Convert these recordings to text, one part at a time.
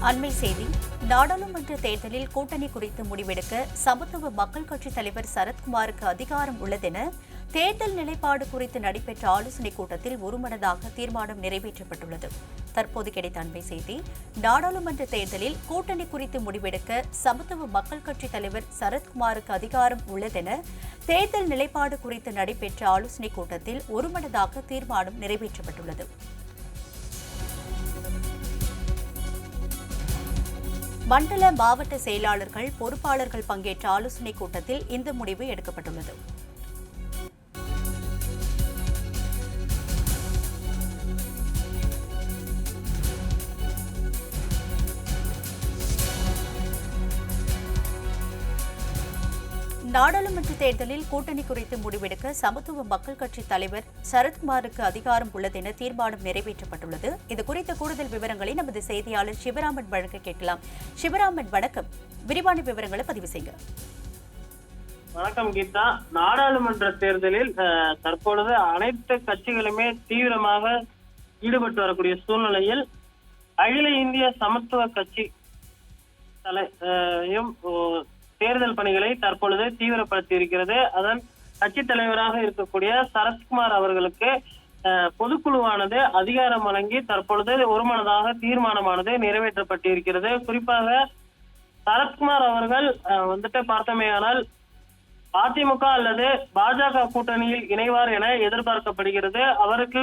அண்மை செய்தி நாடாளுமன்ற தேர்தலில் கூட்டணி குறித்து முடிவெடுக்க சமத்துவ மக்கள் கட்சித் தலைவர் சரத்குமாருக்கு அதிகாரம் உள்ளதென தேர்தல் நிலைப்பாடு குறித்து நடைபெற்ற ஆலோசனைக் கூட்டத்தில் ஒருமனதாக தீர்மானம் நிறைவேற்றப்பட்டுள்ளது. தற்போது கிடைத்த அண்மை செய்தி நாடாளுமன்ற தேர்தலில் கூட்டணி குறித்து முடிவெடுக்க சமத்துவ மக்கள் கட்சித் தலைவர் சரத்குமாருக்கு அதிகாரம் உள்ளதென தேர்தல் நிலைப்பாடு குறித்து நடைபெற்ற ஆலோசனைக் கூட்டத்தில் ஒருமனதாக தீர்மானம் நிறைவேற்றப்பட்டுள்ளது. மண்டல மாவட்ட செயலாளர்கள் பொறுப்பாளர்கள் பங்கேற்ற ஆலோசனைக் கூட்டத்தில் இந்த முடிவு எடுக்கப்பட்டுள்ளது. நாடாளுமன்ற தேர்தலில் கூட்டணி குறித்து முடிவெடுக்க சமத்துவ மக்கள் கட்சி தலைவர் சரத்குமாருக்கு அதிகாரம் உள்ளதென தீர்மானம் நிறைவேற்றப்பட்டுள்ளது. இது குறித்த கூடுதல் விவரங்களை நமது செய்தியாளர் சிவராமன் வழங்க கேட்கலாம். சிவராமன் வணக்கம். விரிவான விவரங்களை பதிவு செய்யுங்க. வணக்கம் கீதா. நாடாளுமன்ற தேர்தலில் அஹ், தற்பொழுது அனைத்து கட்சிகளுமே தீவிரமாக ஈடுபட்டு வரக்கூடிய சூழ்நிலையில் அகில இந்திய சமத்துவ கட்சி தலையும் தேர்தல் பணிகளை தற்பொழுது தீவிரப்படுத்தி இருக்கிறது. அதன் கட்சி தலைவராக இருக்கக்கூடிய சரத்குமார் அவர்களுக்கு பொதுக்குழுவானது அதிகாரம் வழங்கி தற்பொழுது ஒருமனதாக தீர்மானமானது நிறைவேற்றப்பட்டிருக்கிறது. குறிப்பாக சரத்குமார் அவர்கள் அஹ், வந்துட்டு பார்த்தமையானால் அதிமுக அல்லது பாஜக கூட்டணியில் இணைவார் என எதிர்பார்க்கப்படுகிறது. அவருக்கு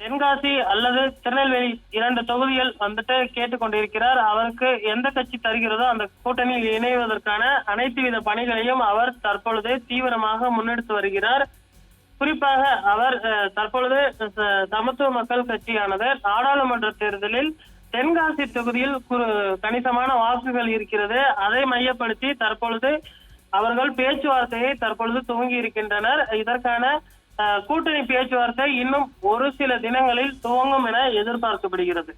தென்காசி அல்லது திருநெல்வேலி இரண்டு தொகுதிகள் வந்துட்டு கேட்டுக்கொண்டிருக்கிறார். அவருக்கு எந்த கட்சி தருகிறதோ அந்த கூட்டணியில் இணைவதற்கான அனைத்து வித பணிகளையும் அவர் தற்பொழுது தீவிரமாக முன்னெடுத்து வருகிறார். குறிப்பாக அவர் அஹ், தற்பொழுது சமத்துவ மக்கள் கட்சியானது நாடாளுமன்ற தேர்தலில் தென்காசி தொகுதியில் கணிசமான வாக்குகள் இருக்கிறது. அதை மையப்படுத்தி தற்பொழுது அவர்கள் பேச்சுவார்த்தையை தற்பொழுது துவங்கி இருக்கின்றனர். இதற்கான கூட்டணி பேச்சுவார்த்தை இன்னும் ஒரு சில தினங்களில் துவங்கும் என எதிர்பார்க்கப்படுகிறது.